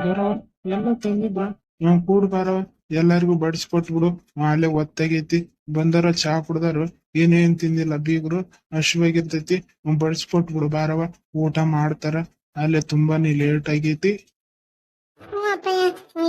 ಬರೋ ಎಲ್ಲ ತಂದಿದ್ರ. ನಾವ್ ಕೂಡ್ ಬಾರೋ ಎಲ್ಲಾರ್ಗು ಬಡಿಸ್ಕೊಟ್ಬಿಡು ಅಲ್ಲೇ ಒತ್ತಾಗೈತಿ ಬಂದಾರ ಚಾ ಕುಡ್ದಾರು ಏನೇನ್ ತಿಂದಿಲ್ಲ ಬೀಗ್ರು. ಹಶ್ವಾಗಿರ್ತೈತಿ ಬಡಿಸ್ಕೊಟ್ಬಿಡು ಬಾರವ ಊಟ ಮಾಡ್ತಾರ. ಅಲ್ಲೇ ತುಂಬಾನೇ ಲೇಟ್ ಆಗೈತಿ. ಹ್ಞೂ ಅಪ್ಪಯ್ಯ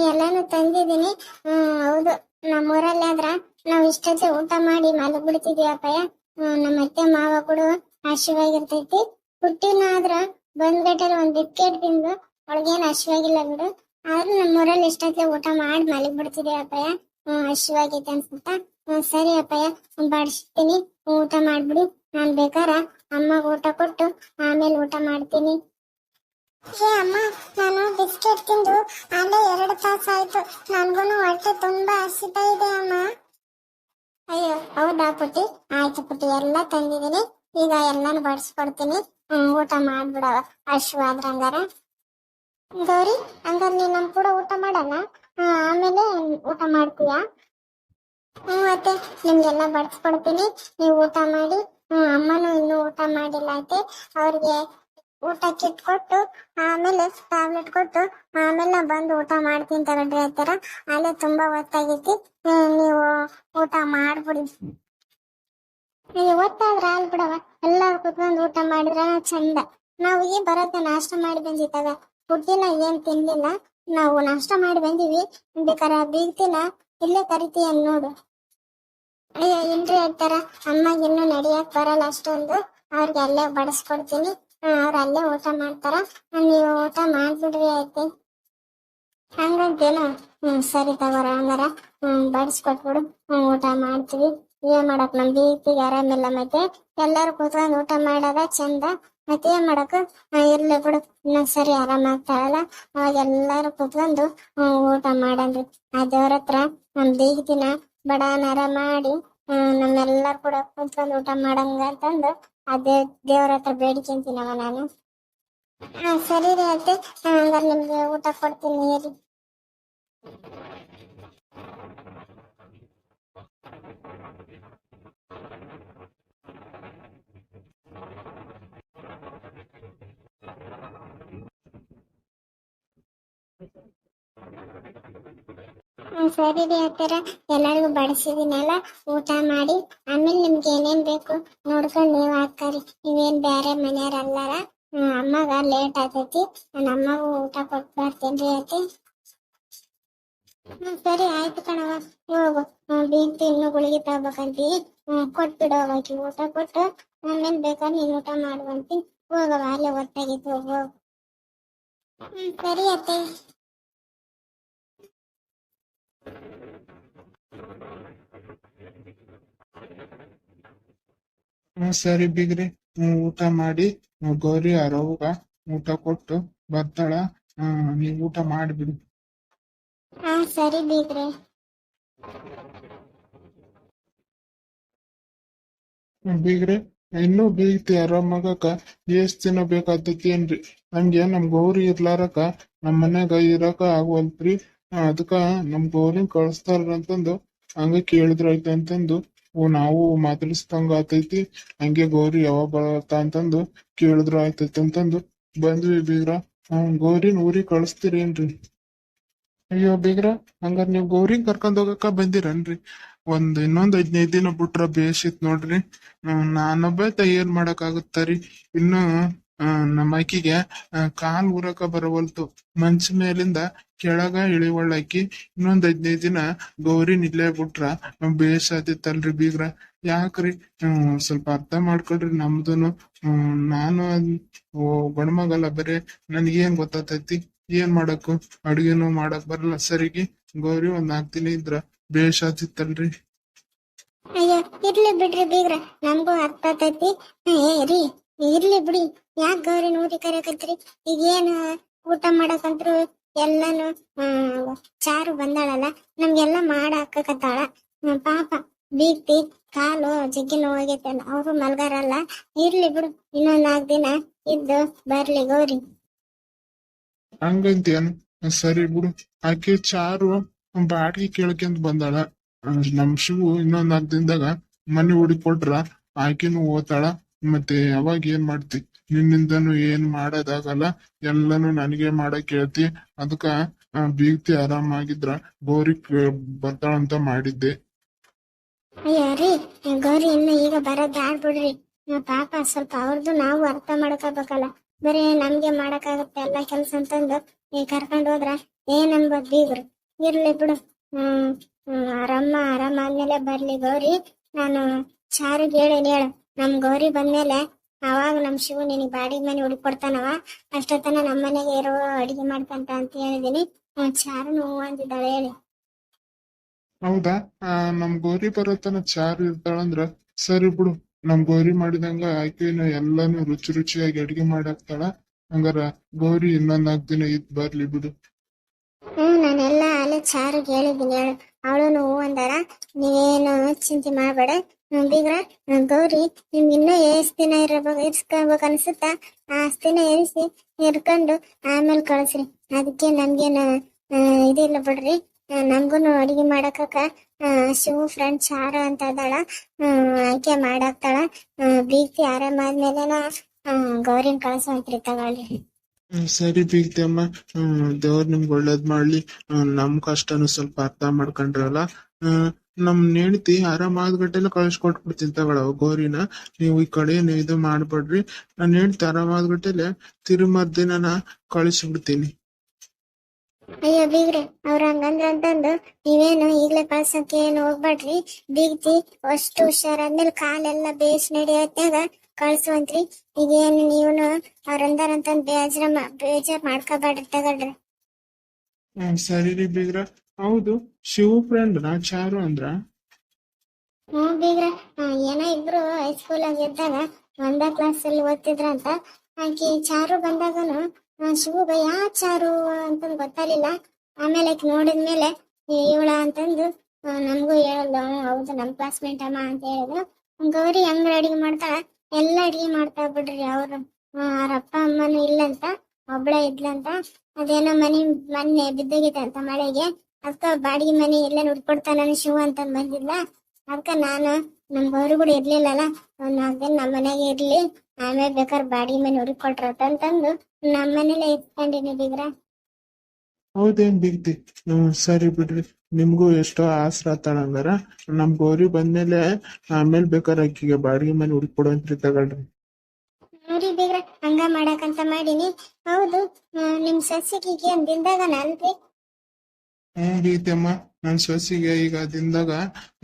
ಎಲ್ಲಾನು ತಂದಿದ್ದೀನಿ. ಹೌದು ಹೌದು. ನಮ್ಮೂರಲ್ಲಿ ಆದ್ರ ನಾವ್ ಇಷ್ಟೊತ್ತೆ ಊಟ ಮಾಡಿ ಮಲಗ್ ಬಿಡ್ತಿದೀವಿ ಅಪ್ಪಯ್ಯ. ಹ್ಮ್, ನಮ್ಮ ಅತ್ತೆ ಮಾವ ಕೂಡ ಹಸಿವಾಗಿರ್ತೈತಿ. ಹುಟ್ಟಿನ ಆದ್ರ ಬಂದ್ಬಿಟ್ಟಲ್ಲಿ ಒಂದ್ ಬಿಸ್ಕೆಟ್ ತಿಂದು ಒಳಗೇನ್ ಹಸಿವಾಗಿಲ್ಲ ಬಿಡು. ಆದ್ರೂ ನಮ್ಮೂರಲ್ಲಿ ಎಷ್ಟೊತ್ತಿಗೆ ಊಟ ಮಾಡಿ ಮಲಗಿ ಅಪ್ಪಯ್ಯ? ಹ್ಮ್, ಹಸಿವಾಗೈತೆ ಅನ್ಸುತ್ತಾ? ಹ್ಮ್, ಸರಿ ಅಪ್ಪಯ್ಯ ಬಡಿಸ್ತೀನಿ. ಊಟ ಮಾಡ್ಬಿಡು. ನಾನ್ ಬೇಕಾರ ಅಮ್ಮಗ್ ಊಟ ಕೊಟ್ಟು ಆಮೇಲೆ ಊಟ ಮಾಡ್ತೀನಿ. ಏ ಅಮ್ಮ, ನಾನು ಬಿಸ್ಕೆಟ್ ತಿಂದು ಅಲ್ಲೇ ಎರಡು ತಾಸು ಆಯ್ತು. ನನ್ಗೂನು ಹೊಟ್ಟೆ ತುಂಬಾ ಹಸಿತಾ ಇದೆ ಅಮ್ಮ. ಅಯ್ಯೋ, ಹೌದಾ ಪುಟ್ಟಿ? ಆಯ್ತು ಪುಟ್ಟಿ, ಎಲ್ಲ ತಂದಿದ್ದೀನಿ. ಈಗ ಎಲ್ಲಾನು ಬಡಿಸ್ಕೊಡ್ತೀನಿ. ಊಟ ಮಾಡ್ಬಿಡವ ಹಶ್ವಾದ್ರ ಹಂಗಾರ ಗೌರಿ ಹಂಗಾರೆ ನೀನ್ ನಮ್ ಕೂಡ ಊಟ ಮಾಡಲ್ಲ ಆಮೇಲೆ ಊಟ ಮಾಡ್ತೀಯಾ? ಹ್ಮ್, ಮತ್ತೆ ನಿಮ್ಗೆಲ್ಲ ಬಡಿಸ್ಕೊಡ್ತೀನಿ. ನೀವು ಊಟ ಮಾಡಿ. ಹ್ಮ್, ಅಮ್ಮನೂ ಇನ್ನೂ ಊಟ ಮಾಡಿಲ್ಲ ಐತೆ ಅವ್ರಿಗೆ ಊಟಕ್ಕೆ ಇಟ್ಕೊಟ್ಟು ಆಮೇಲೆ ಟ್ಯಾಬ್ಲೆಟ್ ಕೊಟ್ಟು, ಆಮೇಲೆ ನಾ ಬಂದು ಊಟ ಮಾಡ್ತೀನಿ ತಗೊಂಡ್ರಿ ಆತರ ಅಲ್ಲೇ ತುಂಬಾ ಹೊತ್ತಾಗೈತಿ. ನೀವು ಊಟ ಮಾಡ್ಬಿಡಿ. ನೀವು ಹೊತ್ತಾದ್ರ ಆಲ್ ಬಿಡವ ಎಲ್ಲಾರು ಕುತ್ಕೊಂಡು ಊಟ ಮಾಡಿದ್ರ ಚಂದ. ನಾವು ಈ ಬರತ್ತೆ ನಾಷ್ಟ ಮಾಡಿ ಬಂದಿತ್ತಾಗ ಫುಡ್ಡಿನ ಏನ್ ತಿನ್ಲಿಲ್ಲ? ನಾವು ನಷ್ಟ ಮಾಡಿ ಬಂದಿವಿ. ಬೇಕಾರ ಬೀಗ್ತಿನ ಇಲ್ಲೇ ಕರಿತೀಯ ನೋಡು. ಅಯ್ಯೋ ಇಲ್ರಿ ಹೇಳ್ತಾರ? ಅಮ್ಮಗೆ ಇನ್ನೂ ನಡಿಯಕ್ ಬರಲ್ಲ ಅಷ್ಟೊಂದು. ಅವ್ರಿಗೆ ಅಲ್ಲೇ ಬಡಿಸ್ಕೊಡ್ತೀನಿ. ಅವ್ರ ಅಲ್ಲೇ ಊಟ ಮಾಡ್ತಾರ. ನೀವು ಊಟ ಮಾಡ್ಬಿಡ್ರಿ ಐತಿ ಹಂಗಂತೇನ ಹ್ಮ್, ಸರಿ ತಗೋರ ಹಂಗಾರ. ಹ್ಮ್ ಬಡಿಸ್ಕೊಟ್ಬಿಡು ಹ್ಮ್, ಊಟ ಮಾಡ್ತೀವಿ. ಏನ್ ಮಾಡಕ್? ನಮ್ ಬೀತಿಗೆ ಆರಾಮಿಲ್ಲ ಮತ್ತೆ. ಎಲ್ಲಾರು ಕೂತ್ಕೊಂಡ್ ಊಟ ಮಾಡೋದ ಚಂದ. ಮತ್ತೆ ಏನ್ ಮಾಡಕ್ ಇರ್ಲಿ ಬಿಡು. ಇನ್ನೊಂದ್ ಸರಿ ಆರಾಮಾಗ್ತಾಳಲ್ಲ ಅವಾಗ ಎಲ್ಲಾರು ಕುತ್ಕೊಂಡು ಊಟ ಮಾಡನ್ರಿ. ಆ, ದೇವ್ರ ಹತ್ರ ನಮ್ ಬೀಗ್ತಿನ ಬಡಾನಾರ ಮಾಡಿ ನಮ್ಮೆಲ್ಲರೂ ಕೂಡ ಕುತ್ಕೊಂಡು ಊಟ ಮಾಡಂಗ ಅಂತಂದು ಅದೇ ದೇವ್ರ ಹತ್ರ ಬೇಡಿಕೆಂತೀನವ ನಾನು. ಹಾ ಸರಿ ರೀ ಅತ್ತೆ. ಹಂಗಾರೆ ನಿಮ್ಗೆ ಊಟ ಕೊಡ್ತೀನಿ ರೀ ಸರಿ ರೀ ಅತ್ತರ. ಎಲ್ಲರಿಗೂ ಬಡಿಸಿದಿನಲ್ಲ, ಊಟ ಮಾಡಿ. ಆಮೇಲೆ ನಿಮ್ಗೆ ಏನೇನ್ ಬೇಕು ನೋಡ್ಕೊಂಡು ನೀವ್ ಹಾಕರಿ ನೀವೇನ್ ಬೇರೆ ಮನೆಯವ್ರಲ್ಲಾರ ಅಮ್ಮಗ ಲೇಟ್ ಆತೈತಿ. ನನ್ನ ಅಮ್ಮಗೂ ಊಟ ಕೊಟ್ಟು ಬರ್ತೀನಿ ಅತ್ತೆ. ಹ್ಮ್, ಸರಿ ಆಯ್ತು ಕಣವ ಹೋಗು. ಬೀನ್ ತಿನ್ನು ಗುಳಿಗೆ ತಗೋಬೇಕಂತಿ. ಕೊಟ್ಬಿಡು ಅವಾಕಿ ಊಟ ಕೊಟ್ಟು ಆಮೇಲೆ ಬೇಕಾದ್ರೆ ನೀನ್ ಊಟ ಮಾಡುವಂತಿ ಹೋಗವ ಅಲ್ಲೇ ಹೊತ್ತಾಗಿತ್ತು ಹೋಗು. ಹ್ಮ್, ಸರಿ ಅತ್ತೆ. ಹ್ಮ್ ಸರಿ ಬಿಗ್ರಿ ಹ್ಮ್ ಊಟ ಮಾಡಿ ಗೌರಿ ಅರವ್ಗ ಊಟ ಕೊಟ್ಟು ಬರ್ತಾಳ ಹ್ಮ್ ನೀವ್ ಊಟ ಮಾಡ್ಬಿಡಿ. ಹಾ ಸರಿ ಬೀಗ್ರೆ ಬೀಗ್ರೆ ಇನ್ನೂ ಬೀಗ್ತಿ ಮಗಕ್ಕ ಎಷ್ಟ್ ದಿನ ಏನ್ರಿ ನಮ್ಗೆ ನಮ್ ಗೌರಿ ಇರ್ಲಾರಕ ನಮ್ ಮನ್ಯಾಗ ಇರಾಕ ಆಗವಲ್ತ್ರಿ ಅದಕ್ಕ ನಮ್ ಗೌರಿನ್ ಕಳಿಸ್ತಾರ ಅಂತಂದು ಹಂಗ ಕೇಳಿದ್ರಾಯ್ತ ಅಂತಂದು ಓ ನಾವು ಮಾತಾಡಿಸ್ದಂಗ ಆತೈತಿ ಹಂಗೆ ಗೌರಿ ಯಾವಾಗ ಬರತ್ತ ಅಂತಂದು ಕೇಳಿದ್ರ ಆಯ್ತೈತಿ ಅಂತಂದು ಬಂದ್ವಿ ಬೀಗ್ರ. ಗೌರಿನ್ ಊರಿಗೆ ಕಳಿಸ್ತೀರೇನ್ರಿ? ಅಯ್ಯೋ ಬೀಗ್ರ ಹಂಗ ನೀವು ಗೌರಿನ್ ಕರ್ಕೊಂಡ್ ಹೋಗಕ್ಕ ಬಂದಿರನ್ರಿ ಒಂದ್ ಇನ್ನೊಂದ್ ಹದಿನೈದ್ ದಿನ ಬಿಟ್ರ ಬೇಸಿತ್ ನೋಡ್ರಿ. ಹ್ಮ್, ನಾನೊಬ್ಬ ಏನ್ ಮಾಡಕ್ ಆಗುತ್ತರಿ ಇನ್ನು ನಮ್ಮ ಅಕ್ಕಿಗೆ ಕಾಲ್ ಊರಕ ಬರವಲ್ತು. ಮಂಚ ಮೇಲಿಂದ ಕೆಳಗ ಇಳಿವಳ್ಳಾಕಿ ಇನ್ನೊಂದ್ ಹದಿನೈದ್ ದಿನ ಗೌರಿ ನಿಲ್ಲೇ ಬಿಟ್ರ. ಬೇಷ್ ಆತಿತ್ತಲ್ರಿ ಬೀಗ್ರ. ಯಾಕ್ರಿ? ಸ್ವಲ್ಪ ಅರ್ಥ ಮಾಡ್ಕೊಳ್ರಿ ನಮ್ದುನು. ನಾನು ಗಣಮಗಲ್ಲ ಬರೇ, ನನ್ಗೇನ್ ಗೊತ್ತಾತೈತಿ? ಏನ್ ಮಾಡಕು ಅಡ್ಗೆನು ಮಾಡಕ್ ಬರಲ್ಲ. ಸರಿಗೆ, ಗೌರಿ ಒಂದ್ ನಾಲ್ಕ್ ದಿನ ಇದ್ರ ಬೇಷ್ ತಲ್ರಿ ಅಯ್ಯ, ಇರ್ಲಿ ಬಿಡ್ರಿ ಬೀಗ್ರ. ನಮಗೂ ಅರ್ಥ ಆತೈತಿ. ಇರ್ಲಿ ಬಿಡಿ. ಯಾಕೆ ಗೌರಿ ನೋಡಿ ಈಗ ಏನ್ ಊಟ ಮಾಡಕಂತ್ರು ಎಲ್ಲಾನು ಚಾರು ಬಂದಾಳಲ್ಲ, ನಮ್ಗೆಲ್ಲ ಮಾಡಾಕತ್ತಾಳ ಪಾಪ ಬೀಗ್ತಿ, ಕಾಲು ಜಗ್ಗಿ ನೋವಾಗೈತೆ ಅವರು ಮಲ್ಗಾರಲ್ಲ. ಇರ್ಲಿ ಬಿಡು, ಇನ್ನೊಂದ್ ನಾಲ್ಕು ದಿನ ಇದ್ದು ಬರ್ಲಿ ಗೌರಿ. ಹಂಗಂತೇನು ಸರಿ ಬಿಡು. ಆಕೆ ಚಾರು ಬಾಡಿಗೆ ಕೇಳ್ಕೊಂತ ಬಂದಾಳ. ನಮ್ ಶಿವು ಇನ್ನೊಂದ್ ನಾಲ್ಕು ದಿನದಾಗ ಮನೆ ಹುಡುಕೊಟ್ರ ಆಕೆನು ಓದ್ತಾಳ. ಮತ್ತೆ ಅವಾಗ ಏನ್ ಮಾಡ್ತಿ? ನಿನ್ನಿಂದನು ಏನ್ ಮಾಡೋದಾಗಲ್ಲ ಎಲ್ಲಾನು ನನಗೆ ಮಾಡಕ್ ಹೇಳ್ತಿ ಅದಕ್ಕ ಬೀಗ್ತಿ ಆರಾಮಾಗಿದ್ರ ಗೌರಿ ಬರ್ತಾಳಂತ ಮಾಡಿದ್ದೆ. ಗೌರಿ ಇನ್ನ ಈಗ ಬರೋದ್ ಆಗ್ಬಿಡ್ರಿ ಪಾಪ ಸ್ವಲ್ಪ ಅವ್ರದ್ದು ನಾವು ಅರ್ಥ ಮಾಡ್ಕೋಬೇಕಲ್ಲ. ಬರೀ ನಮ್ಗೆ ಮಾಡಕ್ಕಾಗತ್ತೆ ಎಲ್ಲ ಕೆಲ್ಸ ಅಂತಂದು ಕರ್ಕೊಂಡ್ ಹೋದ್ರ ಏನ್ ಅನ್ಬೋದು ಬೀಗ್ರು? ಇರ್ಲಿ ಬಿಡು. ಹ್ಮ್ ಹ್ಮ್, ಆರಾಮ ಆದ್ಮೇಲೆ ಬರ್ಲಿ ಗೌರಿ. ನಾನು ಚಾರಿಗೆ ಹೇಳೇನಿ ಹೇಳು. ನಮ್ ಗೌರಿ ಬಂದ್ಮೇಲೆ ಅವಾಗ ನಮ್ ಶಿವು ನಿನಗೆ ಬಾಡಿಗೆ ಮನೆ ಹುಡುಕೊಡ್ತಾನವ? ಅಷ್ಟೊತ್ತನ ನಮ್ ಮನೆಗೆ ಇರೋ ಅಡಿಗೆ ಮಾಡ್ಕಂತ ಅಂತ ಹೇಳಿದೀನಿ. ಚಾರು ಹ್ಞೂ ಅಂದಿದ್ದಾಳೆ ಹೇಳಿ. ಹೌದಾ? ಆ, ನಮ್ ಗೌರಿ ಬರೋತನ ಚಾರು ಇರ್ತಾಳಂದ್ರ ಸರಿ ಬಿಡು. ನಮ್ ಗೌರಿ ಮಾಡಿದಂಗ ಆಕೆನ ಎಲ್ಲಾನು ರುಚಿ ರುಚಿಯಾಗಿ ಅಡಿಗೆ ಮಾಡಾಕ್ತಾಳ. ಹಂಗಾರ ಗೌರಿ ಇನ್ನೊಂದ್ ನಾಕ್ ದಿನ ಇದ್ ಬರ್ಲಿ ಬಿಡು. ಹ್ಮ್ ನಾನೆಲ್ಲ ಅಲ್ಲೇ ಚಾರು ಹೇಳಿದ್ದೀನಿ. ಹೇಳು ಅವಳು ನೋವು ಅಂದಾರ. ನೀವೇನು ಚಿಂತೆ ಮಾಡ್ಬೇಡ. ಬೀಗ್ರ ಗೌರಿ ನಿಮ್ಗೆ ಇನ್ನೂ ಏಸ್ತಿನ ದಿನ ಇರಬೇಕು ಇರ್ಸ್ಕೊಬೇಕು ಅನ್ಸುತ್ತಾ? ಆ ದಿನ ಇರಿಸಿ ಇರ್ಕೊಂಡು ಆಮೇಲೆ ಕಳಿಸ್ರಿ. ಅದಕ್ಕೆ ನಮ್ಗೇನು ಇದಿಲ್ಲ ಬಿಡ್ರಿ. ನಮ್ಗುನು ಅಡಿಗೆ ಮಾಡಕ್ಕ ಶಿವು ಫ್ರೆಂಡ್ ಶಾರ ಅಂತ ಇದ್ದಾಳ ಆಕೆ ಮಾಡಾಕ್ತಾಳ. ಬೀಗ್ತಿ ಆರಾಮಾದ್ಮೇಲೆನ ಗೌರಿನ ಕಳ್ಸಂತ್ರಿ ತಗೊಳ್ರಿ. ಹ್ಮ್, ಸರಿ ಬೀಗ್ತಮ್ಮ ದೇವ್ರ ನಿಮ್ಗೆ ಒಳ್ಳೇದ್ ಮಾಡ್ಲಿ. ನಮ್ ಕಷ್ಟನು ಸ್ವಲ್ಪ ಅರ್ಥ ಮಾಡ್ಕೊಂಡ್ರಲ್ಲ. ನಮ್ ಹೆಂಡ್ತಿ ಆರಾಮಾದ ಗಟ್ಟೆಲ್ಲ ಕಳ್ಸ್ಕೊಟ್ಬಿಡ್ತೀನಿ ತಗೊಳ ಗೌರಿನ. ನೀವು ಈ ಕಡೆ ಇದು ಮಾಡ್ಬೇಡ್ರಿ. ನಾನು ಹೆಂಡ್ತಿ ಆರಾಮಾದ ಗಟ್ಟೆಲೆ ತಿರುಮರ್ದಿನ ಕಳಿಸ್ಬಿಡ್ತೀನಿ. ಅಯ್ಯೋ ಬೀಗ್ರೆ ಅವ್ರ ಹಂಗಂದ್ರ ಅಂತಂದು ನೀವೇನು ಈಗ್ಲೇ ಕಳ್ಸಕ್ಕೆ ಏನು ಹೋಗ್ಬೇಡ್ರಿ? ಬೀಗ್ತಿ ಅಷ್ಟು ಹುಷಾರಾದ್ಮೇಲೆ ಕಾಲೆಲ್ಲ ಬೇಸ್ ನಡೆಯತ್ನಾಗ ಕಳ್ಸುವಂತ್ರಿ. ಈಗೇನು ನೀವುನು ಅವ್ರ ಅಂದಾರಂತಂದ್ ಬೇಜಾರ ಬೇಜಾರ್ ಮಾಡ್ಕೋಬೇಡ್ರಿ ತಗೊಳ್ರಿ. ಹ್ಮ್ ಸರಿ ಬೀಗ್ರ. ಹೌದು ಶಿವ ಫ್ರೆಂಡ್ ನಾ ಚಾರು ಅಂದ್ರ? ಹ್ಞೂ ಬೀಗ್ರ ಏನೋ ಇಬ್ರು ಹೈಸ್ಕೂಲಾಗ ಇದ್ದಾಗ ಒಂದೇ ಕ್ಲಾಸ್ ಅಲ್ಲಿ ಓದ್ತಿದ್ರಂತ. ಆಕಿ ಚಾರು ಬಂದಾಗನು ಶಿವುಗ ಯಾ ಚಾರು ಅಂತಂದ್ ಗೊತ್ತಾಗ್ಲಿಲ್ಲ. ಆಮೇಲೆ ನೋಡಿದ್ಮೇಲೆ ಇವಳ ಅಂತಂದು ನಮಗೂ ಹೇಳಲ್ಲ ಹ್ಞೂ ಹೌದು ನಮ್ಮ ಕ್ಲಾಸ್ಮೇಟ್ ಅಮ್ಮ ಅಂತ ಹೇಳಿದ್ರು ಗೌರಿ ಹೆಂಗ್ ಅಡಿಗೆ ಮಾಡ್ತಾಳ, ಎಲ್ಲ ಅಡಿಗೆ ಮಾಡ್ತಾ ಬಿಡ್ರಿ ಅವ್ರು. ಅವ್ರ ಅಪ್ಪ ಅಮ್ಮನು ಇಲ್ಲಂತ, ಒಬ್ಳೆ ಇದ್ಲಂತ. ಅದೇನೋ ಮನಿ, ಮೊನ್ನೆ ಬಿದ್ದೋಗಿತ್ತಂತ ಮಳೆಗೆ. ಅದಕ್ಕ ಬಾಡಿಗೆ ಮನೆ ಎಲ್ಲ ಹುಡ್ಕೊಡ್ತಾನ ಶಿವ ಅಂತ ಬಂದಿದ್ಲ. ಅದಕ್ಕ ನಾನು ನಮ್ ಗೌರಿ ಕೂಡ ಇರ್ಲಿಲ್ಲಲ್ಲ ಒಂದ್ ನಾಲ್ಕು ದಿನ ನಮ್ಮ ಮನೆಗೆ ಇರ್ಲಿ ಆಮೇಲೆ ಬೇಕಾದ್ರೆ ಬಾಡಿ ಮನೆ ಹುಡುಕೊಟ್ರತ ಅಂತಂದು ನಮ್ಮ ಮನೇಲೆ ಇಟ್ಕೊಂಡಿನಿ ಬೀಗ್ರ. ಹೌದೇನ್ ಬಿಗ್ದಿ ಹ್ಮ್ ಸರಿ ಬಿಡ್ರಿ. ನಿಮ್ಗೂ ಎಷ್ಟೋ ಆಸರ ತಗೊಂಡ್ರ ನಮ್ ಗೌರಿ ಬಂದ್ಮೇಲೆ ಆಮೇಲೆ ಬೇಕಾರ ಅಕ್ಕಿಗೆ ಬಾಡಿಗೆ ಮನೆ ಹುಡುಕೊಡಂತ್ರಿ ತಗೊಳ್ರಿ ನೋಡಿ ಬಿಗ್ರ ಹಂಗ ಮಾಡಕಂತ ಮಾಡೀನಿ. ಹೌದು ನಿಮ್ ಸಸ್ಯಕ್ಕೆ ಏನ್ ದಿನದಾಗ ಅಲ್ರಿ ಹ್ಮ್ ನನ್ ಸೊಸಿಗೆ ಈಗ ದಿನದಾಗ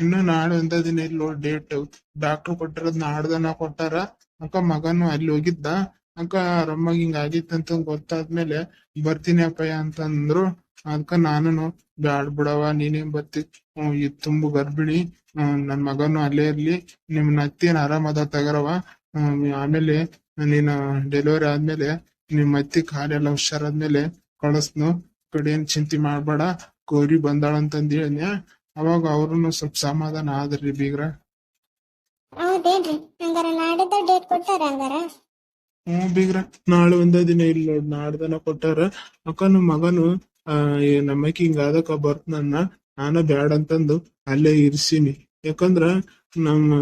ಇನ್ನು ನಾಳೆ ಒಂದ ದಿನ ಇಲ್ಲ ಡೇಟ್ ಡಾಕ್ಟರ್ ಕೊಟ್ಟಿರೋದ್ ನಾಡ್ದನ ಕೊಟ್ಟಾರ. ಅಕ್ಕ ಮಗನು ಅಲ್ಲಿ ಹೋಗಿದ್ದ. ಅಕ್ಕ ರಮ್ಮಗೆ ಹಿಂಗ ಆಗಿತ್ತಂತ ಗೊತ್ತಾದ್ಮೇಲೆ ಬರ್ತೀನಿ ಅಪ್ಪಯ್ಯ ಅಂತಂದ್ರು ಅದ್ಕ ನಾನು ಬ್ಯಾಡ್ ಬಿಡವ ನೀನೇನ್ ಬರ್ತಿ? ಇದ್ ತುಂಬು ಗರ್ಭಿಣಿ ನನ್ ಮಗನು ಅಲ್ಲೇ ಇರ್ಲಿ. ನಿಮ್ ಅತ್ತೇನ್ ಆರಾಮದ ತಗರವ ಆಮೇಲೆ ನೀನ್ ಡೆಲಿವರಿ ಆದ್ಮೇಲೆ ನಿಮ್ ಅತ್ತಿ ಕಾಲೆಲ್ಲ ಹುಷಾರಾದ್ಮೇಲೆ ಕಳಿಸ್ನು. ಕಡೆ ಏನ್ ಚಿಂತೆ ಮಾಡ್ಬೇಡ. ಗೌರಿ ಬಂದಾಳಂತಂದ್ ಹೇಳಿ ಅವಾಗ ಅವ್ರುನು ಸ್ವಲ್ಪ ಸಮಾಧಾನ ಆದ್ರಿ ಬೀಗ್ರ. ಹೌದೇನ್ರಿ ಹಂಗಾರ ನಾಡಿದ್ದ ಡೇಟ್ ಕೊಟ್ಟಾರ ಹಂಗಾರ? ಹ್ಮ್ ಬೀಗ್ರ ನಾಳೆ ಒಂದ ದಿನ ಇಲ್ಲ ನೋಡ್ ನಾಡ್ದನ ಕೊಟ್ಟಾರ. ಅಕ್ಕನ ಮಗನು ಆ ನಮ್ಮಕ್ಕಿ ಹಿಂಗ ಅದಕ್ಕ ಬರ್ತನನ್ನ ನಾನ ಬ್ಯಾಡ ಅಂತಂದು ಅಲ್ಲೇ ಇರ್ಸೀನಿ. ಯಾಕಂದ್ರ ನಮ್ಮ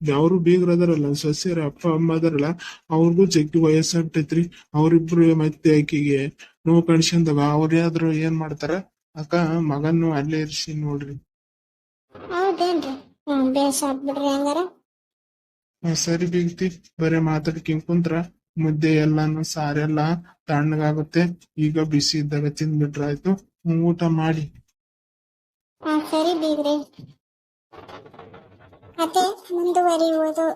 ಯಾವ್ರು ಬೀಗ್ರ ಅದಾರಲ್ಲ ಸಸ್ಯರ ಅಪ್ಪ ಅಮ್ಮ ಅದಾರಲ್ಲ ಅವ್ರಿಗೂ ಜಗ್ಗಿ ವಯಸ್ಸಾಗ್ತೈತ್ರಿ. ಅವ್ರಿಬ್ರು ಮತ್ತೆ ಆಕಿಗೆ ನೋವು ಕಣ್ಸ್ಕೊಂಡಾಗ ಯಾವ್ದ್ರ ಏನ್ ಮಾಡ್ತಾರ? ಅಕ್ಕ ಮಗನ್ನು ಅಲ್ಲೇ ಇರಿಸಿ ನೋಡ್ರಿ. ಹೌದೇನ್ರಿ? ಹ್ಮ್ ಬೇಷ್ ಆಗ್ಬಿಡ್ರಿ ಹಂಗಾರ. ಹ್ಮ್, ಸರಿ ಬೀಗ್ತಿ ಬರೇ ಮಾತಾಡಿ ಕಿಂಕುಂತ್ರ. ಮುದ್ದೆ ಎಲ್ಲಾನು ಸಾರೆಲ್ಲ ತಣ್ಣಗಾಗುತ್ತೆ. ಈಗ ಬಿಸಿ ಇದ್ದಾಗ ತಿಂದ್ಬಿಟ್ರೆ ಆಯ್ತು. ಹ್ಮ್, ಊಟ ಮಾಡಿ. ಹಾ ಸರಿ ಬೀಗ್ರಿ ಮತ್ತೆ ಮುಂದುವರಿಯುವುದು.